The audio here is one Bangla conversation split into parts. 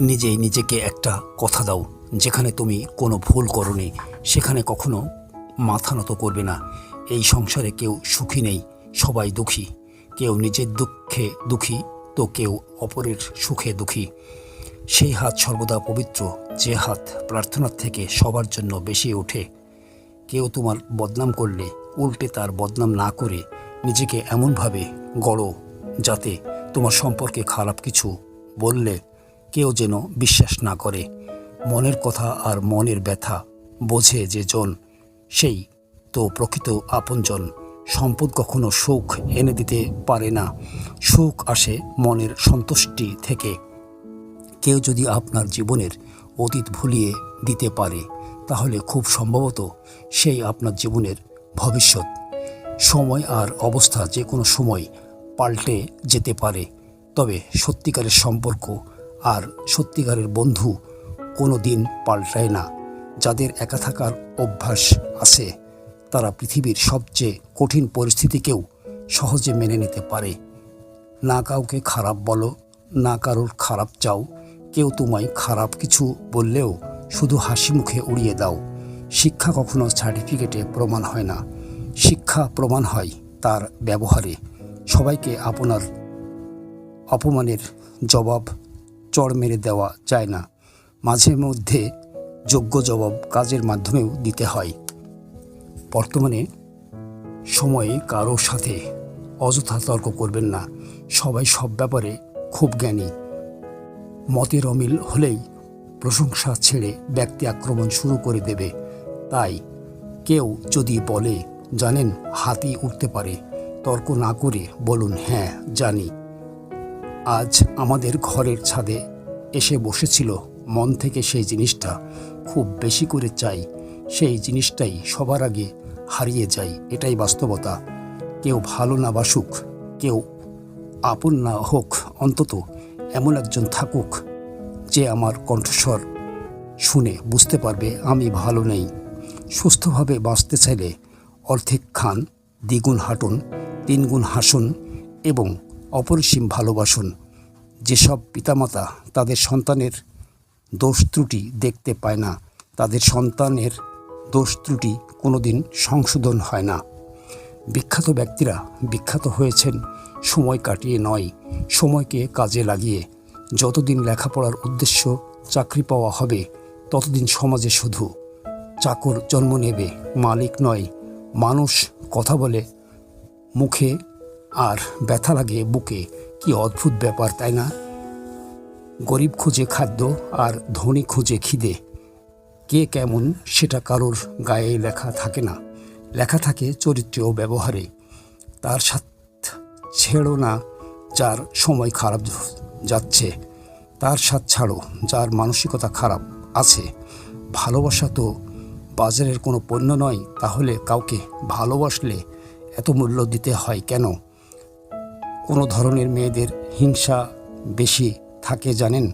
নিজেই নিজেকে একটা কথা দাও, যেখানে তুমি কোনো ভুল করনি, সেখানে কখনো মাথা নত করবে না। এই সংসারে কেউ সুখী নেই, সবাই দুঃখী। কেউ নিজের দুঃখে দুঃখী, তো কেউ অপরের সুখে দুঃখী। সেই হাত সর্বদা পবিত্র, যে হাত প্রার্থনার থেকে সবার জন্য বেশি ওঠে। কেউ তোমার বদনাম করলে, উল্টে তার বদনাম না করে নিজেকে এমনভাবে গড়ো, যাতে তোমার সম্পর্কে খারাপ কিছু বললে কেউ যেন বিশ্বাস না করে। মনের কথা আর মনের ব্যথা বোঝে যে জন, সেই তো প্রকৃত আপনজন। সম্পদ কখনো সুখ এনে দিতে পারে না। সুখ আসে মনের সন্তুষ্টি থেকে। কেউ যদি আপনার জীবনের অতীত ভুলিয়ে দিতে পারে, তাহলে খুব সম্ভবত সেই আপনার জীবনের ভবিষ্যৎ। সময় আর অবস্থা যে কোনো সময় পাল্টে যেতে পারে। তবে সত্যিকারের সম্পর্ক আর সত্যিকারের বন্ধু কোনো দিন পাল্টায় না। যাদের একা থাকার অভ্যাস আছে, তারা পৃথিবীর সবচেয়ে কঠিন পরিস্থিতিকেও সহজে মেনে নিতে পারে। না কাউকে খারাপ বলো, না কারোর খারাপ চাও, কেউ তোমায় খারাপ কিছু বললেও শুধু হাসি মুখে উড়িয়ে দাও। শিক্ষা কখনো সার্টিফিকেটে প্রমাণ হয় না। শিক্ষা প্রমাণ হয় তার ব্যবহারে। সবাইকে আপনার অপমানের জবাব চড় মেরে দেওয়া যায় না। মাঝে মধ্যে যোগ্য জবাব কাজের মাধ্যমেও দিতে হয়। বর্তমানে সময়ে কারও সাথে অযথা তর্ক করবেন না। সবাই সব ব্যাপারে খুব জ্ঞানী। মতের অমিল হলেই প্রশংসা ছেড়ে ব্যক্তি আক্রমণ শুরু করে দেবে। তাই কেউ যদি বলে, জানেন, হাতি উঠতে পারে। তর্ক না করে বলুন হ্যাঁ জানি। আজ আমাদের ঘরের ছাদে এসে বসেছিল। মন থেকে সেই জিনিসটা খুব বেশি করে চাই। সেই জিনিসটাই সবার আগে হারিয়ে যায় এটাই বাস্তবতা। কেউ ভালো না বাসুক, কেউ আপন না হোক, অন্তত এমন একজন থাকুক যে আমার কণ্ঠস্বর শুনে বুঝতে পারবে আমি ভালো নেই। সুস্থভাবে বাঁচতে চাইলে অর্ধেক খান, দ্বিগুণ হাঁটুন, তিনগুণ হাসুন এবং অপরিসীম ভালোবাসুন। যেসব পিতামাতা তাদের সন্তানের দোষ ত্রুটি দেখতে পায় না, তাদের সন্তানের দোষ ত্রুটি কোনোদিন সংশোধন হয় না। বিখ্যাত ব্যক্তিরা বিখ্যাত হয়েছেন সময় কাটিয়ে নয়, সময়কে কাজে লাগিয়ে। যতদিন লেখাপড়ার উদ্দেশ্য চাকরি পাওয়া হবে, ততদিন সমাজে শুধু চাকর জন্ম নেবে, মালিক নয়, মানুষ কথা বলে, মুখে আর ব্যথা লাগে বুকে কি অদ্ভুত ব্যাপার, তাই না? গরিব খুঁজে খাদ্য আর ধনী খুঁজে খিদে। কে কেমন সেটা কারোর গায়ে লেখা থাকে না। লেখা থাকে চরিত্রে ও ব্যবহারে। তার সাথে ছেড়ো না যার সময় খারাপ যাচ্ছে। তার সাথ ছাড়ো যার মানসিকতা খারাপ আছে। ভালোবাসা তো বাজারের কোনো পণ্য নয়, তাহলে কাউকে ভালোবাসলে এত মূল্য দিতে হয় কেন? কোনো ধরনের মেয়েদের হিংসা বেশি থাকে জানেন?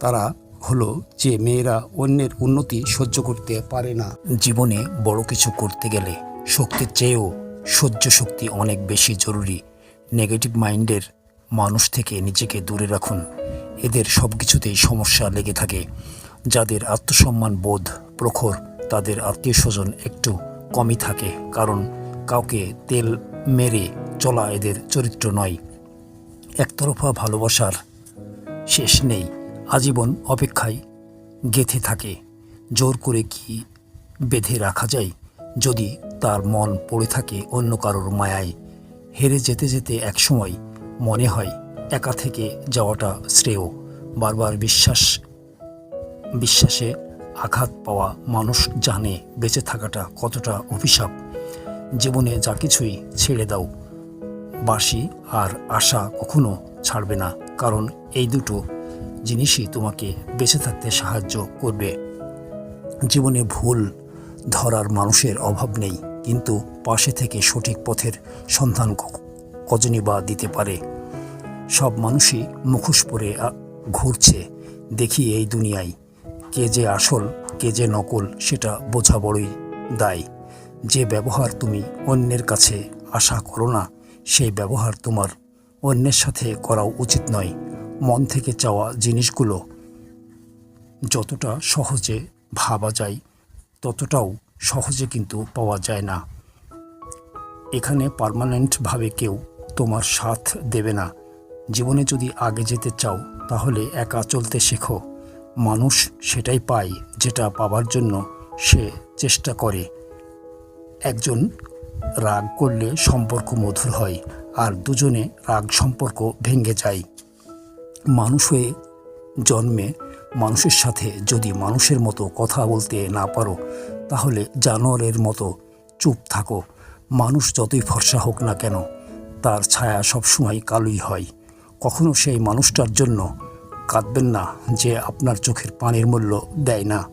তারা হলো যে মেয়েরা অন্যের উন্নতি সহ্য করতে পারে না। জীবনে বড় কিছু করতে গেলে শক্তির চেয়েও সহ্য শক্তি অনেক বেশি জরুরি। নেগেটিভ মাইন্ডের মানুষ থেকে নিজেকে দূরে রাখুন। এদের সব কিছুতেই সমস্যা লেগে থাকে। যাদের আত্মসম্মান বোধ প্রখর, তাদের আত্মীয় স্বজন একটু কমই থাকে। কারণ কাউকে তেল মেরে চলা এদের চরিত্র নয়। একতরফা ভালোবাসার শেষ নেই। আজীবন অপেক্ষায় গেথে থাকে। জোর করে কি বেঁধে রাখা যায়? যদি তার মন পড়ে থাকে অন্য কারোর মায়ায়, হেরে যেতে যেতে একসময় মনে হয় একা থেকে যাওয়াটা শ্রেয়। বারবার বিশ্বাস, বিশ্বাসে আঘাত পাওয়া মানুষ জানে বেঁচে থাকাটা কতটা অভিশাপ। জীবনে যা কিছুই ছেড়ে দাও বাসি আর আশা কখনো ছাড়বে না, কারণ এই দুটো জিনিসই তোমাকে বেঁচে থাকতে সাহায্য করবে। জীবনে ভুল ধরার মানুষের অভাব নেই, কিন্তু পাশে থেকে সঠিক পথের সন্ধান কজনই বা দিতে পারে। সব মানুষই মুখোশ পরে ঘুরছে, দেখি এই দুনিয়ায় কে যে আসল, কে যে নকল, সেটা বোঝা বড়ই দায়। যে ব্যবহার তুমি অন্যের কাছে আশা করো না সেই ব্যবহার তোমার অন্যের সাথে করাও উচিত নয়। মন থেকে চাওয়া জিনিসগুলো যতটা সহজে ভাবা যায়, ততটাও সহজে কিন্তু পাওয়া যায় না। এখানে পার্মানেন্টভাবে কেউ তোমার সাথ দেবে না। জীবনে যদি আগে যেতে চাও, তাহলে একা চলতে শেখো। মানুষ সেটাই পায় যেটা পাবার জন্য সে চেষ্টা করে। একজন রাগ করলে সম্পর্ক মধুর হয় আর দুজনে রাগ সম্পর্ক ভেঙে যায়। মানুষ হয়ে জন্মে মানুষের সাথে যদি মানুষের মতো কথা বলতে না পারো, তাহলে জানোয়ারের মতো চুপ থাকো। মানুষ যতই ফর্সা হোক না কেন, তার ছায়া সবসময় কালোই হয়। কখনো সেই মানুষটার জন্য কাঁদবেন না যে আপনার চোখের পানির মূল্য দেয় না।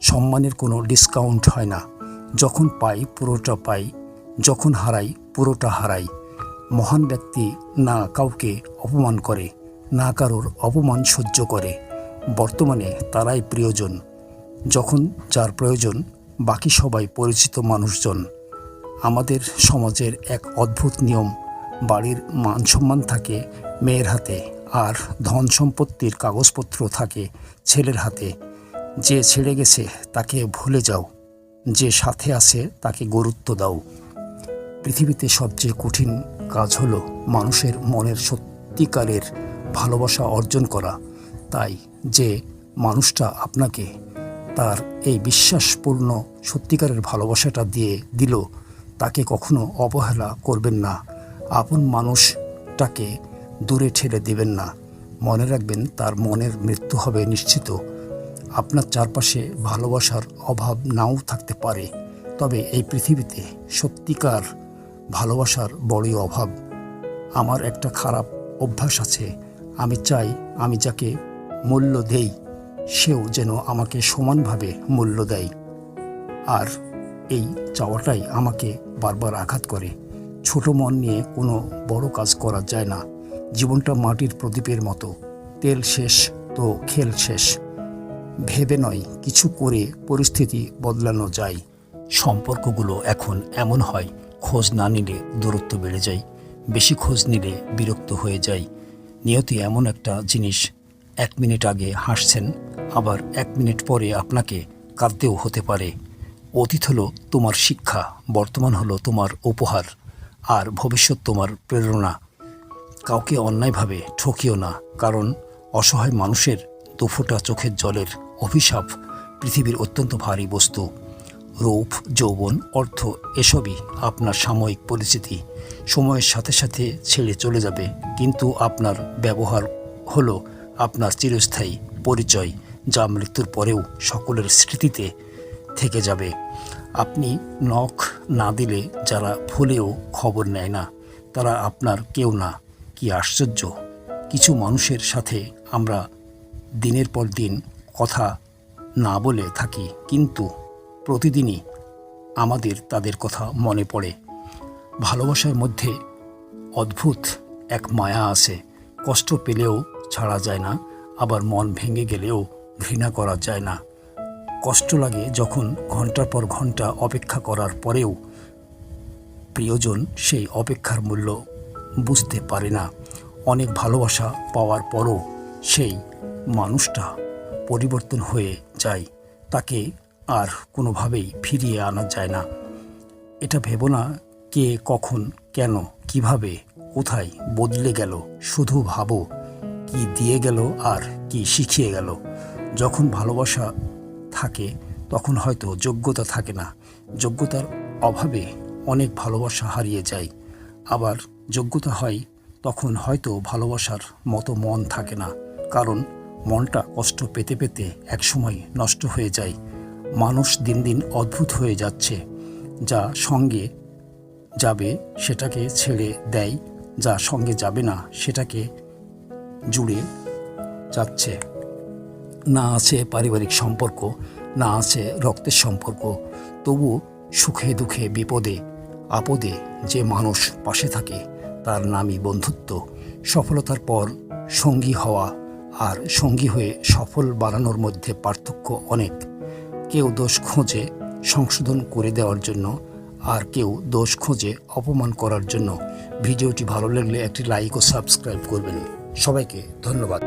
সম্মানের কোনো ডিসকাউন্ট হয় না। যখন পাই, পুরোটা পাই যখন হারাই, পুরোটা হারাই। মহান ব্যক্তি না কাউকে অপমান করে, না কারোর অপমান সহ্য করে। বর্তমানে তারাই প্রিয়জন। যখন যার প্রয়োজন, বাকি সবাই পরিচিত মানুষজন। আমাদের সমাজের এক অদ্ভুত নিয়ম, বাড়ির মান সম্মান থাকে মেয়ের হাতে, আর ধন সম্পত্তির কাগজপত্র থাকে ছেলের হাতে। যে ছেড়ে গেছে, তাকে ভুলে যাও। যে সাথে আছে, তাকে গুরুত্ব দাও। পৃথিবীতে সবচেয়ে কঠিন কাজ হলো মানুষের মনের সত্যিকারের ভালোবাসা অর্জন করা। তাই যে মানুষটা আপনাকে তার এই বিশ্বাসপূর্ণ সত্যিকারের ভালোবাসাটা দিয়ে দিল, তাকে কখনো অবহেলা করবেন না। আপন মানুষটাকে দূরে ঠেলে দেবেন না। মনে রাখবেন, তার মনের মৃত্যু হবে নিশ্চিত। আপনার চারপাশে ভালোবাসার অভাব নাও থাকতে পারে। তবে এই পৃথিবীতে সত্যিকার ভালোবাসার বড়ই অভাব। আমার একটা খারাপ অভ্যাস আছে। আমি চাই আমি যাকে মূল্য দেই, সেও যেন আমাকে সমানভাবে মূল্য দেয়। আর এই চাওয়াটাই আমাকে বারবার আঘাত করে। ছোট মন নিয়ে কোনো বড় কাজ করা যায় না। জীবনটা মাটির প্রদীপের মতো। তেল শেষ তো খেল শেষ। ভেবে নয়, কিছু করে পরিস্থিতি বদলানো যায়। সম্পর্কগুলো এখন এমন হয় খোঁজ না নিলে দূরত্ব বেড়ে যায়, বেশি খোঁজ নিলে বিরক্ত হয়ে যায়। নিয়তি এমন একটা জিনিস, এক মিনিট আগে হাসছেন, আবার এক মিনিট পরে আপনাকে কাঁদতেও হতে পারে। অতীত হলো তোমার শিক্ষা, বর্তমান হলো তোমার উপহার, আর ভবিষ্যৎ তোমার প্রেরণা। কাউকে অন্যায়ভাবে ঠকিও না, কারণ অসহায় মানুষের দুফোটা চোখের জলের অভিশাপ পৃথিবীর অত্যন্ত ভারী বস্তু। রূপ, যৌবন, অর্থ এসবই আপনার সাময়িক পরিচিতি। সময়ের সাথে সাথে ছেড়ে চলে যাবে। কিন্তু আপনার ব্যবহার হলো আপনার চিরস্থায়ী পরিচয়, যা মৃত্যুর পরেও সকলের স্মৃতিতে থেকে যাবে। আপনি নখ না দিলে যারা ভুলেও খবর নেয় না, তারা আপনার কেউ না। কি আশ্চর্য! কিছু মানুষের সাথে আমরা দিনের পর দিন কথা না বলে থাকি, কিন্তু প্রতিদিনই আমাদের তাদের কথা মনে পড়ে। ভালোবাসার মধ্যে অদ্ভুত এক মায়া আছে। কষ্ট পেলেও ছাড়া যায় না, আবার মন ভেঙে গেলেও ঘৃণা করা যায় না। কষ্ট লাগে যখন ঘণ্টার পর ঘণ্টা অপেক্ষা করার পরেও প্রিয়জন সেই অপেক্ষার মূল্য বুঝতে পারে না। অনেক ভালোবাসা পাওয়ার পরও সেই মানুষটা পরিবর্তন হয়ে যায়। তাকে আর কোনোভাবেই ফিরিয়ে আনা যায় না। এটা ভেবো না কে কখন, কেন, কীভাবে, কোথায় বদলে গেল, শুধু ভাবো কি দিয়ে গেল আর কি শিখিয়ে গেল। যখন ভালোবাসা থাকে, তখন হয়তো যোগ্যতা থাকে না। যোগ্যতার অভাবে অনেক ভালোবাসা হারিয়ে যায়। আবার যোগ্যতা হয়, তখন হয়তো ভালোবাসার মতো মন থাকে না। কারণ মনটা কষ্ট পেতে পেতে একসময় নষ্ট হয়ে যায়। মানুষ দিন দিন অদ্ভুত হয়ে যাচ্ছে। যা সঙ্গে যাবে সেটাকে ছেড়ে দেয়, যা সঙ্গে যাবে না সেটাকে জুড়ে যাচ্ছে। না আছে পারিবারিক সম্পর্ক, না আছে রক্তের সম্পর্ক, তবু সুখে দুঃখে বিপদে, আপদে যে মানুষ পাশে থাকে, তার নামই বন্ধুত্ব। সফলতার পর সঙ্গী হওয়া আর সঙ্গী হয়ে সফল বানানোর মধ্যে পার্থক্য অনেক। কেউ দোষ খোঁজে সংশোধন করে দেওয়ার জন্য, আর কেউ দোষ খোঁজে অপমান করার জন্য। ভিডিওটি ভালো লাগলে একটি লাইক ও সাবস্ক্রাইব করবেন। সবাইকে ধন্যবাদ।